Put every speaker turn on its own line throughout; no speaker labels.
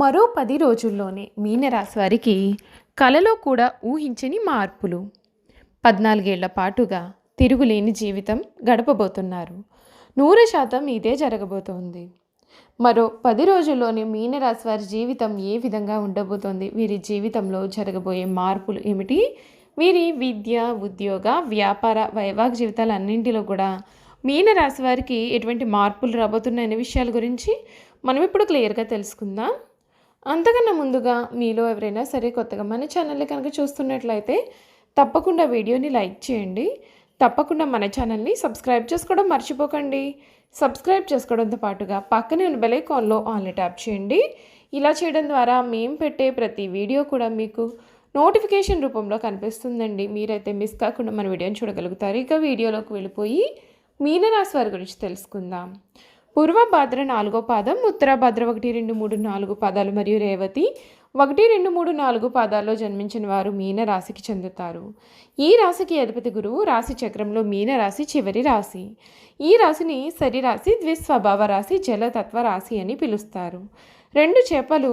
మరో పది రోజుల్లోనే మీనరాశి వారికి కలలో కూడా ఊహించని మార్పులు. పద్నాలుగేళ్ళ పాటుగా తిరుగులేని జీవితం గడపబోతున్నారు. నూరు శాతం ఇదే జరగబోతోంది. మరో పది రోజుల్లోనే మీనరాశి వారి జీవితం ఏ విధంగా ఉండబోతోంది? వీరి జీవితంలో జరగబోయే మార్పులు ఏమిటి? వీరి విద్య ఉద్యోగ వ్యాపార వైవాహిక జీవితాలన్నింటిలో కూడా మీనరాశి వారికి ఎటువంటి మార్పులు రాబోతున్నాయనే విషయాల గురించి మనం ఇప్పుడు క్లియర్గా తెలుసుకుందాం. అంతకన్నా ముందుగా మీలో ఎవరైనా సరే కొత్తగా మన ఛానల్ని కనుక చూస్తున్నట్లయితే తప్పకుండా వీడియోని లైక్ చేయండి. తప్పకుండా మన ఛానల్ని సబ్స్క్రైబ్ చేసుకోవడం మర్చిపోకండి. సబ్స్క్రైబ్ చేసుకోవడంతో పాటుగా పక్కనే ఉన్న బెల్ ఐకాన్లో ఆన్లీ ట్యాప్ చేయండి. ఇలా చేయడం ద్వారా మేము పెట్టే ప్రతి వీడియో కూడా మీకు నోటిఫికేషన్ రూపంలో కనిపిస్తుందండి. మీరైతే మిస్ కాకుండా మన వీడియోని చూడగలుగుతారు. ఇక వీడియోలోకి వెళ్ళిపోయి మీనరాశి వారి గురించి తెలుసుకుందాం. పూర్వభద్ర నాలుగో పాదం ఉత్తరభద్ర ఒకటి రెండు మూడు నాలుగు పాదాలు మరియు రేవతి ఒకటి రెండు మూడు నాలుగు పాదాల్లో జన్మించిన వారు మీన రాశికి చెందుతారు. ఈ రాశికి అధిపతి గురువు రాశి చక్రంలో మీన రాశి చివరి రాశి. ఈ రాశిని శరీరాశి ద్విస్వభావ రాశి జలతత్వ రాశి అని పిలుస్తారు. రెండు చేపలు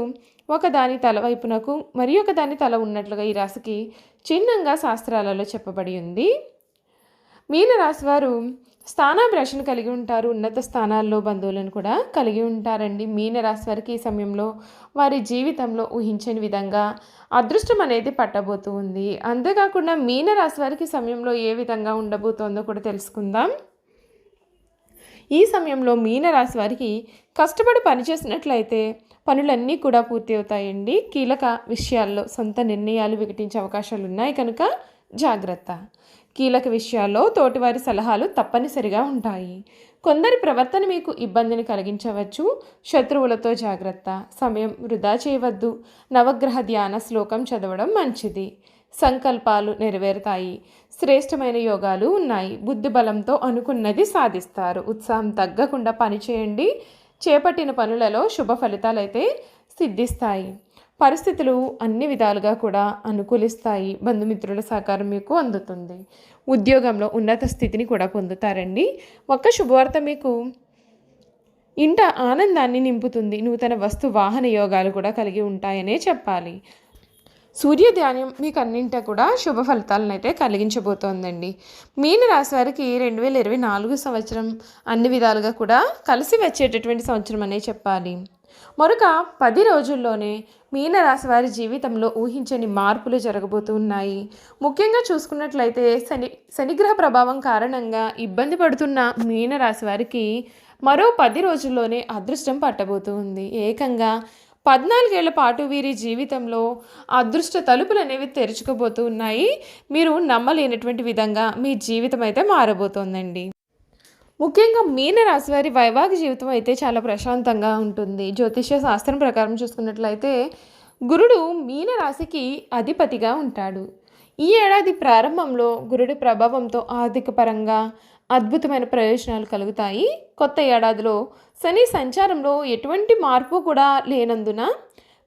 ఒకదాని తల వైపునకు మరి ఒకదాని తల ఉన్నట్లుగా ఈ రాశికి చిహ్నంగా శాస్త్రాలలో చెప్పబడి ఉంది. మీనరాశి వారు స్థానాభిలాషను కలిగి ఉంటారు. ఉన్నత స్థానాల్లో బంధువులను కూడా కలిగి ఉంటారండి. మీనరాశి వారికి ఈ సమయంలో వారి జీవితంలో ఊహించని విధంగా అదృష్టం అనేది పట్టబోతూ ఉంది. అంతేకాకుండా మీనరాశి వారికి సమయంలో ఏ విధంగా ఉండబోతోందో కూడా తెలుసుకుందాం. ఈ సమయంలో మీనరాశి వారికి కష్టపడి పనిచేసినట్లయితే పనులన్నీ కూడా పూర్తి అవుతాయండి. కీలక విషయాల్లో సొంత నిర్ణయాలు వికటించే అవకాశాలు ఉన్నాయి కనుక జాగ్రత్త. కీలక విషయాల్లో తోటివారి సలహాలు తప్పనిసరిగా ఉంటాయి. కొందరి ప్రవర్తన మీకు ఇబ్బందిని కలిగించవచ్చు. శత్రువులతో జాగ్రత్త సమయం వృధా చేయవద్దు. నవగ్రహ ధ్యాన శ్లోకం చదవడం మంచిది. సంకల్పాలు నెరవేరుతాయి. శ్రేష్టమైన యోగాలు ఉన్నాయి. బుద్ధి బలంతో అనుకున్నది సాధిస్తారు. ఉత్సాహం తగ్గకుండా పనిచేయండి చేపట్టిన పనులలో శుభ ఫలితాలైతే సిద్ధిస్తాయి. పరిస్థితులు అన్ని విధాలుగా కూడా అనుకూలిస్తాయి. బంధుమిత్రుల సహకారం మీకు అందుతుంది. ఉద్యోగంలో ఉన్నత స్థితిని కూడా పొందుతారండి. ఒక్క శుభవార్త మీకు. ఇంట ఆనందాన్ని నింపుతుంది. నూతన వస్తు వాహన యోగాలు కూడా కలిగి ఉంటాయనే చెప్పాలి. సూర్య ధ్యానం మీకు అన్నింట కూడా శుభ ఫలితాలను అయితే కలిగించబోతోందండి. మీన రాశి వారికి రెండు వేల ఇరవై నాలుగు సంవత్సరం అన్ని విధాలుగా కూడా కలిసి వచ్చేటటువంటి సంవత్సరం అనే చెప్పాలి. మరొక పది రోజుల్లోనే మీనరాశి వారి జీవితంలో ఊహించని మార్పులు జరగబోతున్నాయి ముఖ్యంగా చూసుకున్నట్లయితే శని శనిగ్రహ ప్రభావం కారణంగా ఇబ్బంది పడుతున్న మీనరాశి వారికి మరో పది రోజుల్లోనే అదృష్టం పట్టబోతుంది ఏకంగా పద్నాలుగేళ్ళ పాటు వీరి జీవితంలో అదృష్ట తలుపులు అనేవి తెరుచుకోబోతూ ఉన్నాయి. మీరు నమ్మలేనటువంటి విధంగా మీ జీవితం అయితే మారబోతోందండి. ముఖ్యంగా మీన రాశి వారి వైవాహిక జీవితం అయితే చాలా ప్రశాంతంగా ఉంటుంది. జ్యోతిష్య శాస్త్రం ప్రకారం చూసుకున్నట్లయితే గురుడు మీన రాశికి అధిపతిగా ఉంటాడు. ఈ ఏడాది ప్రారంభంలో గురుడి ప్రభావంతో ఆర్థిక పరంగా అద్భుతమైన ప్రయోజనాలు కలుగుతాయి. కొత్త ఏడాదిలో శని సంచారంలో ఎటువంటి మార్పు కూడా లేనందున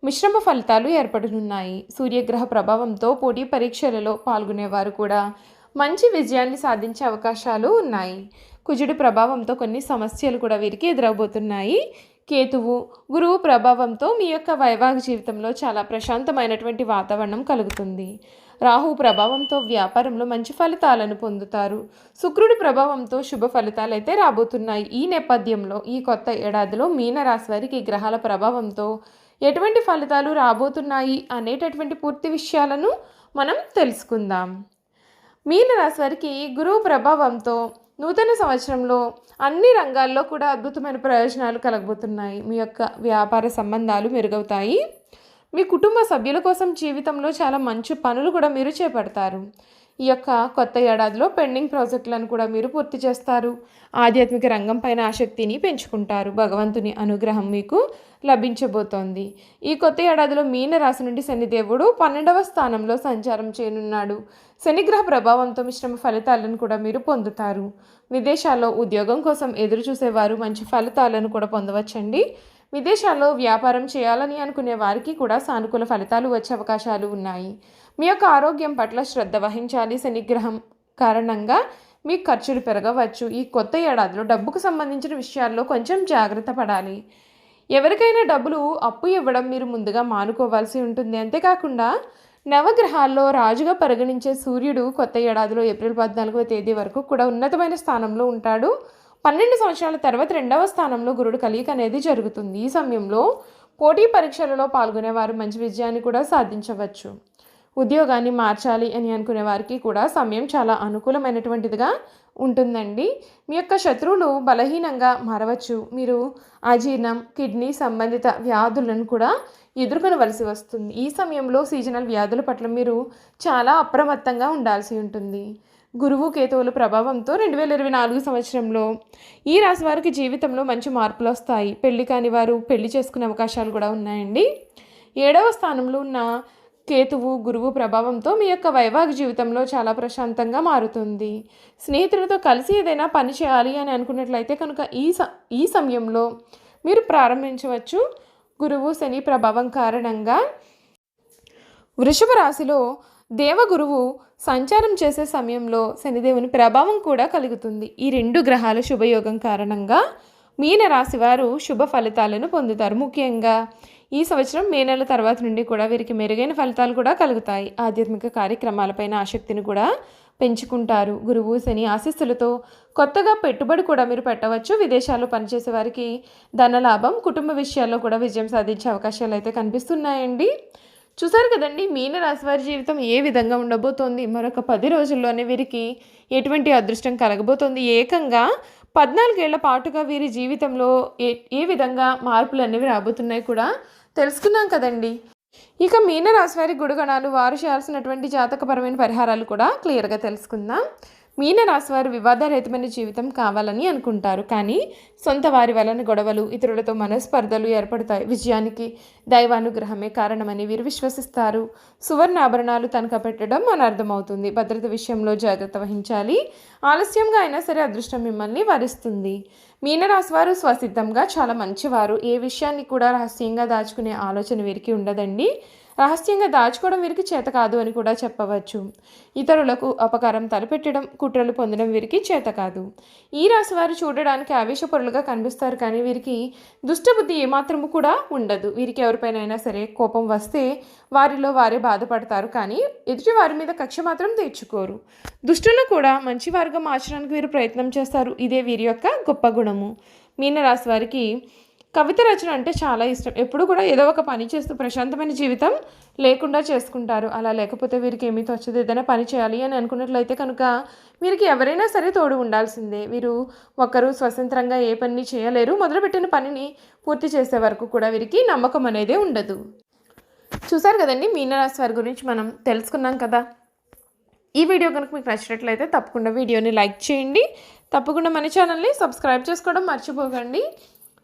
మిశ్రమ ఫలితాలు ఏర్పడనున్నాయి. సూర్యగ్రహ ప్రభావంతో పోటీ పరీక్షలలో పాల్గొనేవారు కూడా మంచి విజయాన్ని సాధించే అవకాశాలు ఉన్నాయి. కుజుడి ప్రభావంతో కొన్ని సమస్యలు కూడా వీరికి ఎదురవబోతున్నాయి. కేతువు గురువు ప్రభావంతో మీ యొక్క వైవాహిక జీవితంలో చాలా ప్రశాంతమైనటువంటి వాతావరణం కలుగుతుంది. రాహు ప్రభావంతో వ్యాపారంలో మంచి ఫలితాలను పొందుతారు. శుక్రుడి ప్రభావంతో శుభ ఫలితాలు అయితే రాబోతున్నాయి. ఈ నేపథ్యంలో ఈ కొత్త ఏడాదిలో మీనరాశి వారికి గ్రహాల ప్రభావంతో ఎటువంటి ఫలితాలు రాబోతున్నాయి అనేటటువంటి పూర్తి విషయాలను మనం తెలుసుకుందాం. మీనరాశి వారికి గురువు ప్రభావంతో నూతన సంవత్సరంలో అన్ని రంగాల్లో కూడా అద్భుతమైన ప్రయోజనాలు కలగబోతున్నాయి. మీ యొక్క వ్యాపార సంబంధాలు మెరుగవుతాయి. మీ కుటుంబ సభ్యుల కోసం జీవితంలో చాలా మంచి పనులు కూడా మీరు చేపడతారు. ఈ యొక్క కొత్త ఏడాదిలో పెండింగ్ ప్రాజెక్టులను కూడా మీరు పూర్తి చేస్తారు. ఆధ్యాత్మిక రంగం పైన ఆసక్తిని పెంచుకుంటారు. భగవంతుని అనుగ్రహం మీకు లభించబోతోంది. ఈ కొత్త ఏడాదిలో మీన రాశి నుండి శనిదేవుడు పన్నెండవ స్థానంలో సంచారం చేయనున్నాడు. శనిగ్రహ ప్రభావంతో మిశ్రమ ఫలితాలను కూడా మీరు పొందుతారు. విదేశాల్లో ఉద్యోగం కోసం ఎదురు చూసేవారు మంచి ఫలితాలను కూడా పొందవచ్చండి. విదేశాల్లో వ్యాపారం చేయాలని అనుకునే వారికి కూడా సానుకూల ఫలితాలు వచ్చే అవకాశాలు ఉన్నాయి. మీ యొక్క ఆరోగ్యం పట్ల శ్రద్ధ వహించాలి శనిగ్రహం కారణంగా మీ ఖర్చులు పెరగవచ్చు. ఈ కొత్త ఏడాదిలో డబ్బుకు సంబంధించిన విషయాల్లో కొంచెం జాగ్రత్త పడాలి. ఎవరికైనా డబ్బులు అప్పు ఇవ్వడం మీరు ముందుగా మానుకోవాల్సి ఉంటుంది. అంతేకాకుండా నవగ్రహాల్లో రాజుగా పరిగణించే సూర్యుడు కొత్త ఏడాదిలో ఏప్రిల్ పద్నాలుగవ తేదీ వరకు కూడా ఉన్నతమైన స్థానంలో ఉంటాడు. పన్నెండు సంవత్సరాల తర్వాత రెండవ స్థానంలో గురుడు కలియిక అనేది జరుగుతుంది. ఈ సమయంలో పోటీ పరీక్షలలో పాల్గొనేవారు మంచి విజయాన్ని కూడా సాధించవచ్చు. ఉద్యోగాన్ని మార్చాలి అని అనుకునే వారికి కూడా సమయం చాలా అనుకూలమైనటువంటిదిగా ఉంటుందండి. మీ యొక్క శత్రువులు బలహీనంగా మారవచ్చు. మీరు అజీర్ణం కిడ్నీ సంబంధిత వ్యాధులను కూడా ఎదుర్కొనవలసి వస్తుంది. ఈ సమయంలో సీజనల్ వ్యాధుల పట్ల మీరు చాలా అప్రమత్తంగా ఉండాల్సి ఉంటుంది. గురువు కేతువుల ప్రభావంతో రెండు వేల ఇరవై నాలుగు సంవత్సరంలో ఈ రాశి వారికి జీవితంలో మంచి మార్పులు వస్తాయి. పెళ్ళి కాని వారు పెళ్ళి చేసుకునే అవకాశాలు కూడా ఉన్నాయండి. ఏడవ స్థానంలో ఉన్న కేతువు గురువు ప్రభావంతో మీ యొక్క వైవాహిక జీవితంలో చాలా ప్రశాంతంగా మారుతుంది. స్నేహితులతో కలిసి ఏదైనా పని చేయాలి అని అనుకున్నట్లయితే కనుక ఈ స ఈ సమయంలో మీరు ప్రారంభించవచ్చు. గురువు శని ప్రభావం కారణంగా వృషభ రాశిలో దేవగురువు సంచారం చేసే సమయంలో శనిదేవుని ప్రభావం కూడా కలుగుతుంది. ఈ రెండు గ్రహాల శుభయోగం కారణంగా మీన రాశి వారు శుభ ఫలితాలను పొందుతారు. ముఖ్యంగా ఈ సంవత్సరం మే నెల తర్వాత నుండి కూడా వీరికి మెరుగైన ఫలితాలు కూడా కలుగుతాయి. ఆధ్యాత్మిక కార్యక్రమాలపైన ఆసక్తిని కూడా పెంచుకుంటారు. గురువు శని ఆశీస్సులతో కొత్తగా పెట్టుబడి కూడా మీరు పెట్టవచ్చు. విదేశాల్లో పనిచేసే వారికి ధనలాభం కుటుంబ విషయాల్లో కూడా విజయం సాధించే అవకాశాలు అయితే కనిపిస్తున్నాయండి. చూసారు కదండి మీనరాశి వారి జీవితం ఏ విధంగా ఉండబోతోంది? మరొక పది రోజుల్లోనే వీరికి ఎటువంటి అదృష్టం కలగబోతోంది? ఏకంగా పద్నాలుగేళ్ళ పాటుగా వీరి జీవితంలో ఏ ఏ విధంగా మార్పులు అనేవి రాబోతున్నాయి కూడా తెలుసుకున్నాం కదండి. ఇక మీనరాశి వారి గుడుగణాలు వారు చేయాల్సినటువంటి జాతకపరమైన పరిహారాలు కూడా క్లియర్గా తెలుసుకుందాం. మీనరాశి వారు వివాదరహితమైన జీవితం కావాలని అనుకుంటారు. కానీ సొంత వారి వలన గొడవలు ఇతరులతో మనస్పర్ధలు ఏర్పడతాయి. విజయానికి దైవానుగ్రహమే కారణమని వీరు విశ్వసిస్తారు. సువర్ణ ఆభరణాలు తనఖ పెట్టడం మన అర్థమవుతుంది భద్రత విషయంలో జాగ్రత్త వహించాలి. ఆలస్యంగా అయినా సరే అదృష్టం మిమ్మల్ని వరిస్తుంది. మీనరాశి వారు స్వసిద్ధంగా చాలా మంచివారు. ఏ విషయాన్ని కూడా రహస్యంగా దాచుకునే ఆలోచన వీరికి ఉండదండి. రహస్యంగా దాచుకోవడం వీరికి చేత కాదు అని కూడా చెప్పవచ్చు. ఇతరులకు అపకారం తలపెట్టడం కుట్రలు పొందడం వీరికి చేత కాదు. ఈ రాశి వారు చూడడానికి ఆవేశపరులుగా కనిపిస్తారు కానీ వీరికి దుష్టబుద్ధి ఏమాత్రము కూడా ఉండదు. వీరికి ఎవరిపైనైనా సరే కోపం వస్తే వారిలో వారే బాధపడతారు కానీ ఎదుటి వారి మీద కక్ష మాత్రం తెచ్చుకోరు దుష్టులు కూడా మంచి మంచివారుగా మార్చడానికి వీరు ప్రయత్నం చేస్తారు. ఇదే వీరి యొక్క గొప్ప గుణము. మీనరాశి వారికి కవిత రచన అంటే చాలా ఇష్టం. ఎప్పుడు కూడా ఏదో ఒక పని చేస్తూ ప్రశాంతమైన జీవితం లేకుండా చేసుకుంటారు. అలా లేకపోతే వీరికి ఏమీ తోచదు. ఏదైనా పని చేయాలి అని అనుకున్నట్లయితే కనుక వీరికి ఎవరైనా సరే తోడు ఉండాల్సిందే. వీరు ఒకరు స్వతంత్రంగా ఏ పని చేయలేరు. మొదలుపెట్టిన పనిని పూర్తి చేసే వరకు కూడా వీరికి నమ్మకం అనేది ఉండదు. చూసారు కదండి? మీనరాశి వారి గురించి మనం తెలుసుకున్నాం కదా. ఈ వీడియో కనుక మీకు నచ్చినట్లయితే తప్పకుండా వీడియోని లైక్ చేయండి. తప్పకుండా మన ఛానల్ని సబ్స్క్రైబ్ చేసుకోవడం మర్చిపోకండి.